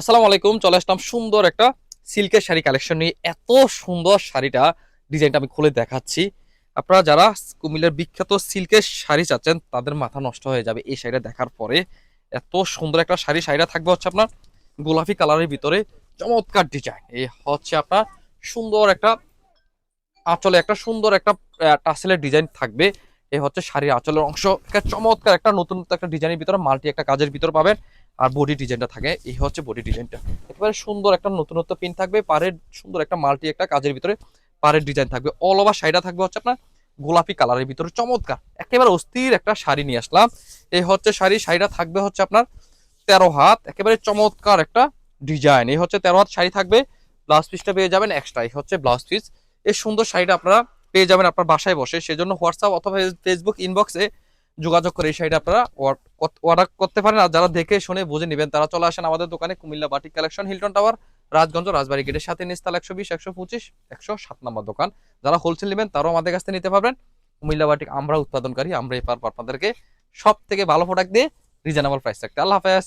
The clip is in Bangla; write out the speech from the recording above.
আসসালামু আলাইকুম, চলে আসলাম সুন্দর একটা সিল্কের শাড়ি কালেকশন নিয়ে। এত সুন্দর শাড়িটা ডিজাইনটা আমি খুলে দেখাচ্ছি। আপনারা যারা কুমিল্লার বিখ্যাত সিল্কের শাড়ি চাচ্ছেন, তাদের মাথা নষ্ট হয়ে যাবে এই শাড়িটা দেখার পরে। এত সুন্দর একটা শাড়ি, শাড়িটা থাকবে হচ্ছে আপনার গোলাপি কালারের ভিতরে। চমৎকার ডিজাইন। এই হচ্ছে আপনার সুন্দর একটা আঁচলে, একটা সুন্দর একটা টাসেলের ডিজাইন থাকবে। এই হচ্ছে শাড়ির আঁচলের অংশ। একটা চমৎকার একটা নতুন একটা ডিজাইনের ভিতরে মাল্টি একটা কাজের ভিতর পাবেন। আর বডি ডিজাইনটা থাকে, এই হচ্ছে বডি ডিজাইনটা একেবারে সুন্দর একটা নতুনত্ব পিন থাকবে, পাড়ের সুন্দর একটা মাল্টি একটা কাজের ভিতরে পাড়ের ডিজাইন থাকবে। অল ওভার শাড়িটা থাকবে হচ্ছে আপনার গোলাপি কালারের ভিতরে, চমৎকার। একেবারে অস্থির একটা শাড়ি নিয়ে আসলাম। এই হচ্ছে শাড়ি, শাড়িটা থাকবে হচ্ছে আপনার তেরো হাত, একেবারে চমৎকার একটা ডিজাইন এই হচ্ছে তেরো হাত শাড়ি থাকবে ব্লাউজ পিসটা পেয়ে যাবেন এক্সট্রা এই হচ্ছে ব্লাউজ পিস এই সুন্দর শাড়িটা আপনারা পেয়ে যাবেন আপনার বাসায় বসে। সেজন্য হোয়াটসঅ্যাপ অথবা ফেসবুক ইনবক্সে যোগাযোগ করে এই শাড়িটা আপনারা অর্ডার করতে পারেন। আর যারা দেখে শুনে বুঝে নেবেন, তারা চলে আসেন আমাদের দোকানে Comilla batik collection, Hilton tower, Rajganj Rajbari গেটের সাথে নিস্তাল একশো বিশ, একশো পঁচিশ, একশো সাত নম্বর দোকান। যারা হোলসেল নেবেন, তারাও আমাদের কাছ থেকে নিতে পারবেন। কুমিল্লা বাটিক, আমরা উৎপাদনকারী, আমরা এই আপনাদেরকে সব থেকে ভালো প্রোডাক্ট দিয়ে রিজনেবল প্রাইস থাকতে আল্লাহ হাফেজ।